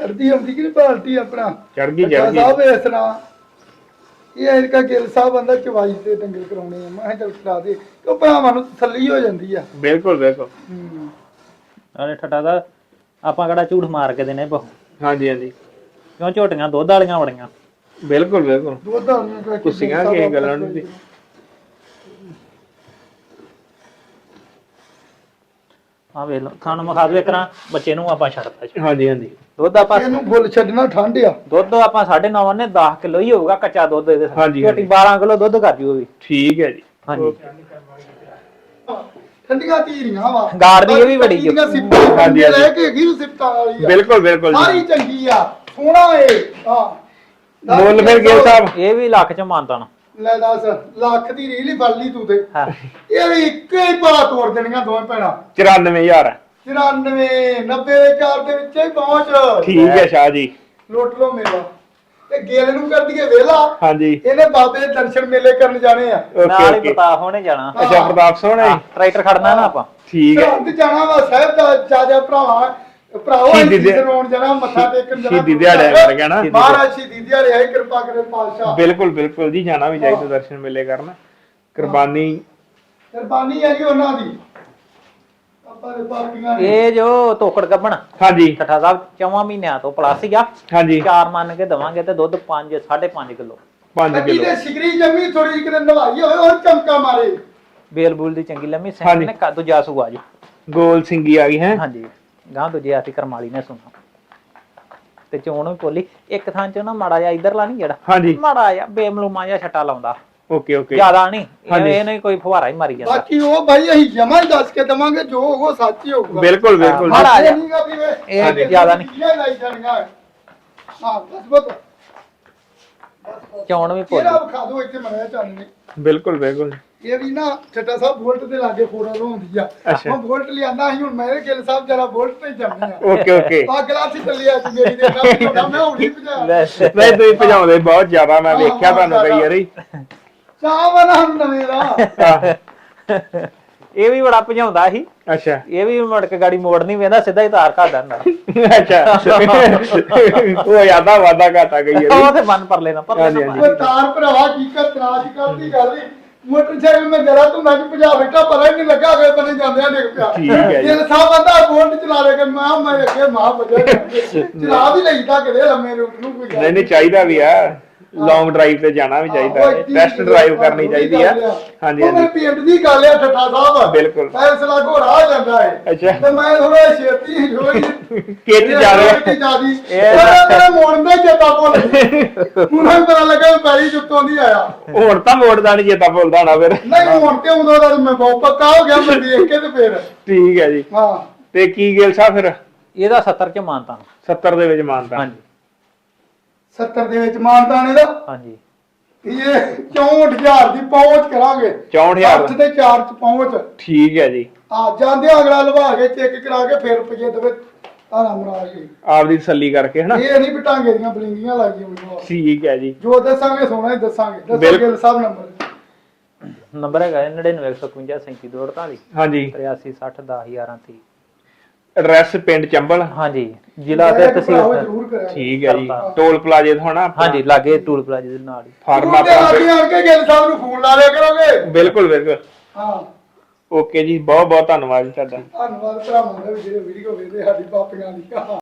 ਕਰਦੀ ਆਉਂਦੀ ਕਿ ਨਹੀਂ ਬਾਲਟੀ ਆਪਣਾ। ਚੜ ਗਈ ਚੜ ਗਈ ਸਾਹਿਬ ਇਸ ਤਰ੍ਹਾਂ। ਇਹ ਐਨਕਾ ਗਿੱਲ ਸਾਹਿਬ ਆਂਦਾ ਚਵਾਈ ਤੇ ਡੰਗਰ ਕਰਾਉਣੇ ਆ। ਮੈਂ ਕਿਹਾ ਚੱਲ ਕਰਾ ਦੇ। ਕਿਉਂ ਭਰਾਵਾਂ ਨੂੰ ਤਸੱਲੀ ਹੋ ਜਾਂਦੀ ਆ। ਬਿਲਕੁਲ ਬਿਲਕੁਲ। ਹੂੰ। ਅਰੇ ਠੱਟਾ ਦਾ ਆਪਾਂ ਕਿਹੜਾ ਝੂਠ ਮਾਰ ਕੇ ਦੇਣੇ ਬਹੁ। ਹਾਂਜੀ ਹਾਂਜੀ। ਕਿਉਂ ਝੋਟੀਆਂ ਦੁੱਧ ਵਾਲੀਆਂ ਬੜੀਆਂ। ਬਿਲਕੁਲ ਬਿਲਕੁਲ। ਦੁੱਧ ਵਾਲੀਆਂ ਕੁੱਸੀਆਂ ਸਾਹਿਬ ਗੱਲਾਂ ਨਹੀਂ। ਆ ਵੇਖ ਲਓ ਖਾਣ ਮਖਾ ਦੋ ਇਕਰਾਂ ਬੱਚੇ ਨੂੰ ਆਪਾਂ ਛੱਡਤਾ ਜੀ। ਹਾਂਜੀ ਹਾਂਜੀ। ਦੁੱਧ ਆਪਾਂ ਇਹਨੂੰ ਫੁੱਲ ਛੱਡਣਾ ਠੰਡ ਆ। ਦੁੱਧ ਆਪਾਂ 9.5 ਨੇ 10 ਕਿਲੋ ਹੀ ਹੋਊਗਾ ਕੱਚਾ ਦੁੱਧ ਇਹਦੇ। ਹਾਂਜੀ, ਝੋਟੀ 12 ਕਿਲੋ ਦੁੱਧ ਕਰ ਜੂ ਵੀ। ਠੀਕ ਹੈ ਜੀ। ਹਾਂਜੀ। ਠੰਡੀਆਂ ਧੀਰੀਆਂ ਵਾ। ਗਾੜ ਦੀ ਇਹ ਵੀ ਬੜੀ ਠੰਡੀਆਂ ਜੀ। ਸਿੱਪਾਂ ਹਾਂਜੀ। ਲੈ ਕੇ ਨੂੰ ਸਿਫਤਾਂ ਵਾਲੀ ਆ। ਬਿਲਕੁਲ ਬਿਲਕੁਲ ਸਾਰੀ ਜੀ ਚੰਗੀ ਆ। ਸੋਹਣਾ ਏ। ਹਾਂ। ਮੁੱਲ ਫਿਰ ਗਿਲ ਸਾਹਿਬ। ਇਹ ਵੀ ਲੱਖ ਚ ਮਾਨਤਾਨ ਲੈ ਦੱਸ ਲੱਖ ਦੀ ਰੀਲ ਹੀ ਫੜ ਲਈ ਤੂੰ ਤੇ। ਹਾਂ। ਇਹ ਵੀ ਇੱਕੇ ਹੀ ਪਾ ਤੋੜ ਦੇਣੀਆਂ ਦੋਵੇਂ ਭੈਣਾਂ। 94000 94 90 ਦੇ ਚਾਰ ਦੇ ਵਿੱਚ ਹੀ ਪਹੁੰਚ। ਠੀਕ ਹੈ ਸ਼ਾਹ ਜੀ। ਲੁੱਟ ਲੋ ਮੇਲਾ ਤੇ ਗੇਲ ਨੂੰ ਕਰ ਦਈਏ ਵੇਲਾ ਹਾਂਜੀ। ਇਹਨੇ ਬਾਬੇ ਦੇ ਦਰਸ਼ਨ ਮੇਲੇ ਕਰਨ ਜਾਣੇ ਆ। ਨਾਲ ਹੀ ਓਕੇ। ਬਤਾ ਹੋਣੇ ਜਾਣਾ। ਅੱਛਾ ਪ੍ਰਤਾਪ ਸੋਹਣਾ ਟਰੈਕਟਰ ਖੜਨਾ ਨਾ ਆਪਾਂ। ਠੀਕ ਹੈ। ਸਰਹੰਦ ਜਾਣਾ ਵਾ ਸਾਹਿਬ ਦਾ ਚਾਜਾ ਭਰਾਵਾ ਭਰਾਓ ਸ਼ਹੀਦੀ ਦਿਹਾ- ਰੋਣ ਜਾਣਾ ਮੱਥਾ ਟੇਕਣ ਜਾਣਾ ਸ਼ਹੀਦੀ ਦਿਹਾੜੇ ਵਰ ਗਿਆ ਨਾ। ਮਹਾਰਾਜ ਸ਼ਹੀਦੀ ਦਿਹਾੜੇ ਆਏ ਕਿਰਪਾ ਕਰੇ ਪਾਤਸ਼ਾਹ। ਬਿਲਕੁਲ ਬਿਲਕੁਲ ਜੀ ਜਾਣਾ ਵੀ ਚਾਹੀਦਾ ਦਰਸ਼ਨ ਮੇਲੇ ਕਰਨ। ਕੁਰਬਾਨੀ ਕੁਰਬਾਨੀ ਹੈ ਜੀ ਉਹਨਾਂ ਦੀ। ਆਪਾਂ ਦੇ ਪਾਪੀਆਂ ਨੇ ਇਹ ਜੋ ਤੋਕੜ ਗੱਬਣ ਹਾਂਜੀ। ਠੱਠਾ ਸਾਹਿਬ ਚੌਵਾਂ ਮਹੀਨਿਆਂ ਤੋਂ ਪਲੱਸ ਹੀ ਆ ਹਾਂਜੀ। ਚਾਰ ਮੰਨ ਕੇ ਦਵਾਂਗੇ ਤੇ ਦੁੱਧ 5 5.5 ਕਿਲੋ। 5 ਅੱਗੀ ਕਿਲੋ। ਦੇ ਸ਼ਿਕਰੀ ਜੰਮੀ ਥੋੜੀ ਜਿਹੀ ਕਿਤੇ ਨਵਾਈ ਹੋਵੇ ਔਰ ਚਮਕਾ ਮਾਰੇ। ਬੇਲ ਬੂਲ ਦੀ ਚੰਗੀ ਲੰਮੀ ਹਾਂਜੀ। ਸੈਂਟ ਨੇ ਕਾ ਦੂਜਾ ਸੂਆ ਜੀ ਗੋਲ ਸਿੰਗੀ ਆ ਗਈ ਹੈ? ਹਾਂਜੀ। ਗਾਂ ਦੂਜੇ ਆਤੀ ਕਰਮਾਲੀ ਨੇ ਸੁਣਾ। ਤੇ ਚੋਣ ਵੀ ਪੋਲੀ ਇੱਕ ਥਾਂ ਚ ਨਾ ਮਾੜਾ ਜਿਹਾ ਇਧਰਲਾ ਨਹੀਂ ਜਿਹੜਾ? ਹਾਂਜੀ। ਮਾੜਾ ਜਿਹਾ ਬੇਮਲੂਮਾ ਜਿਹਾ ਛੱਟਾ ਲਾਉਂਦਾ। Okay okay. ਜ਼ਿਆਦਾ ਨਹੀਂ। ਇਹ ਨਹੀਂ ਕੋਈ ਫੁਹਾਰਾ ਹੀ ਮਾਰੀ ਜਾਂਦਾ। ਬਾਕੀ ਉਹ ਭਾਈ ਅਸੀਂ ਜਮਾ ਹੀ ਦੱਸ ਕੇ ਦਵਾਂਗੇ ਜੋ ਉਹ ਸੱਚ ਹੀ ਹੋਊਗਾ। ਬਿਲਕੁਲ ਬਿਲਕੁਲ। ਮਾੜਾ ਜਿਹਾ। ਨਹੀਂਗਾ ਵੀ ਵੇ ਇਹ। ਜ਼ਿਆਦਾ ਨਹੀਂ ਇਹ ਲਾਈ ਜਾਣੀਆਂ। ਹਾਂ ਬਸ ਬਸ। ਚੋਣ ਵੀ ਪੋਲੀ ਬਿਲਕੁਲ ਬਿਲਕੁਲ। ਇਹ ਵੀ ਨਾ ਛੱਟਾ ਸਾਹਿਬ ਬੋਲਟ ਦੇ ਲਾਗੇ ਫੋਟੋ ਹੁੰਦੀ ਆ। ਅੱਛਾ। ਮੈਂ ਬੋਲਟ ਲਿਆਂਦਾ ਸੀ ਹੁਣ ਮੇਰੇ ਗਿੱਲ ਸਾਹਿਬ ਜਰਾ ਬੋਲਟ ਤੇ ਜਾਂਦੇ ਆ। Okay okay. ਪਾਗਲਾ ਸੀ ਚੱਲੀ ਅੱਜ ਮੇਰੀ ਦੇ ਨਾਲ ਤੁਹਾਡਾ ਮੈਂ ਹੁਣੀ ਭਜਾ। ਨਹੀਂ ਤੁਸੀਂ ਭਜਾਉਂਦੇ ਬਹੁਤ ਜ਼ਿਆਦਾ ਮੈਂ ਵੇਖਿਆ ਤੁਹਾਨੂੰ ਕਈ ਵਾਰੀ। ਚਾਹ ਨਾ ਹੁਣ ਨਵੇਂ ਦਾ ਆਹ, ਇਹ ਵੀ ਬੜਾ ਭਜਾਉਂਦਾ ਸੀ। ਅੱਛਾ। ਇਹ ਵੀ ਮੁੜ ਕੇ ਗਾੜੀ ਮੋੜ ਨਹੀਂ ਵੇਂਦਾ ਸਿੱਧਾ ਹੀ ਤਾਰ ਘਾ ਦਿੰਦਾ। ਅੱਛਾ। ਉਹ ਯਾਦਾ ਵਾਦਾ ਘਾਟਾ ਗਈ ਹੈ ਉਹ ਤੇ ਮਨ ਪਰ ਲੈਣਾ ਪਰ ਹਾਂਜੀ, ਤਾਰ ਭਰਾਵਾ ਕੀ ਕਰ ਤਰਾਜ ਕਰਦੀ ਗੱਲ ਹੀ ਮੋਟਰਸਾਈਕਲ ਮੈਂ ਜਰਾ ਤੂੰ ਮੈਂ ਭਜਾ ਬੈਠਾ ਪਰ ਇਹ ਨਹੀਂ ਲੱਗਾ ਅਗਲੇ ਬੰਨੇ ਜਾਂਦਿਆਂ ਡਿੱਗ ਪਿਆ। ਠੀਕ ਹੈ ਜੀ। ਇਹ ਸਾਹਿਬ ਬੰਦਾ ਬੋਲਟ ਚਲਾ ਰਿਹਾ ਮੈਂ ਮੈਂ ਅੱਗੇ ਮਾਂ ਬਜਾ ਚਲਾ ਵੀ ਲਈਦਾ ਕਿਤੇ ਲੰਮੇ ਰੂਟ ਨੂੰ ਕੋਈ ਗੱਲ ਨਹੀਂ ਨਹੀਂ। ਚਾਹੀਦਾ ਵੀ ਆ। ਲੌਂਗ ਡਰਾਈਵ ਤੇ ਜਾਣਾ ਵੀ ਚਾਹੀਦਾ ਹੈ ਟੈਸਟ ਡਰਾਈਵ ਕਰਨੀ ਚਾਹੀਦੀ ਆ ਹਾਂਜੀ ਹਾਂਜੀ। ਪਿੰਡ ਦੀ ਗੱਲ ਆ ਠੱਠਾ ਸਾਹਿਬ। ਬਿਲਕੁਲ। ਫੈਸਲਾ ਘੋੜਾ ਆ ਜਾਂਦਾ ਹੈ। ਅੱਛਾ। ਤੇ ਮੈਂ ਥੋੜਾ ਛੇਤੀ ਥੋੜੀ ਕਿੱਚ ਜਾ ਰਿਹਾ। ਇਹ ਇਹ ਮੇਰਾ ਮੋੜਨ ਦਾ ਹੀ ਚੇਤਾ ਭੁੱਲ ਵੀ ਪਤਾ ਲੱਗਾ ਪੈਰੀ ਜੁੱਤੋਂ ਦੀ ਆਇਆ। ਹੁਣ ਤਾਂ ਮੋੜਦਾ ਨਹੀਂ ਚੇਤਾ ਭੁੱਲਦਾ ਹੋਣਾ ਫਿਰ। ਨਹੀਂ ਹੁਣ ਤੇ ਉਦੋਂ ਦਾ ਮੈਂ ਬਹੁਤ ਪੱਕਾ ਹੋ ਗਿਆ ਮੈਂ ਦੇਖ ਕੇ ਤੇ ਫੇਰ। ਠੀਕ ਹੈ ਜੀ। ਹਾਂ। ਤੇ ਕੀ ਗਿਲ ਸਾਹਿਬ ਫਿਰ? ਇਹਦਾ 70 ਚ ਮਾਨਤਾ। 70 ਦੇ ਵਿੱਚ ਮਾਨਤਾ। ਹਾਂਜੀ। 70 ਦੇ ਵਿੱਚ ਮਾਨਦਾਨੇ ਦਾ? ਹਾਂਜੀ। ਇਹ 64000 ਦੀ ਪਹੁੰਚ ਕਰਾਂਗੇ। 64,000 ਅੱਠ ਤੇ 4 ਚ ਪਹੁੰਚ। ਠੀਕ ਹੈ ਜੀ। ਆ ਜਾਂਦੇ ਅਗਲਾ ਲਵਾ ਕੇ ਚੈੱਕ ਕਰਾ ਕੇ ਫਿਰ ਰੁਪਏ ਦੇਵੇ ਤਾਰਾ ਮਰਾ ਕੇ। ਆਪਦੀ ਤਸੱਲੀ ਕਰਕੇ ਹਨਾ? ਇਹ ਨਹੀਂ ਪਟਾਂਗੇ ਦੀਆਂ ਬਲਿੰਗੀਆਂ ਲਾਈਆਂ ਹੋਈਆਂ ਠੀਕ ਹੈ ਜੀ। ਜੋ ਦੱਸਾਂਗੇ ਸੋਣਾ ਹੀ ਦੱਸਾਂਗੇ। ਦੱਸਾਂਗੇ ਸਭ ਨੰਬਰ ਨੰਬਰ ਹੈਗਾ 9915537248 ਹਾਂਜੀ। 83 60 10 11 30 ਐਡਰੈਸ ਪਿੰਡ ਚੰਬਲ। ਹਾਂਜੀ ਜ਼ਿਲ੍ਹਾ ਤੇ ਤਹਿਸੀਲ ਜ਼ਰੂਰ ਕਰਿਆ ਠੀਕ ਹੈ ਜੀ ਕਰਤਾ। ਟੋਲ ਪਲਾਜ਼ੇ ਤੋਂ ਹਨਾ ਹਾਂਜੀ ਲਾਗੇ ਟੂਲ ਪਲਾਜ਼ੇ ਦੇ ਨਾਲ ਹੀ। ਫਾਰਮ ਫਾਰਮਾ ਤੇ ਆਪਣਾ ਆਣ ਕੇ ਗਿੱਲ ਸਾਹਿਬ ਨੂੰ ਫੋਨ ਲਾ ਲਿਆ ਕਰੋਗੇ? ਬਿਲਕੁਲ ਬਿਲਕੁਲ। ਹਾਂ। ਓਕੇ ਜੀ ਬਹੁਤ ਬਹੁਤ ਧੰਨਵਾਦ ਜੀ ਤੁਹਾਡਾ। ਧੰਨਵਾਦ ਭਰਾਵਾਂ ਦਾ ਵੀ ਜਿਹੜੇ ਵੀਡੀਓ ਵੇਖਦੇ ਸਾਡੀ ਪਾਪੀਆਂ ਦੀ।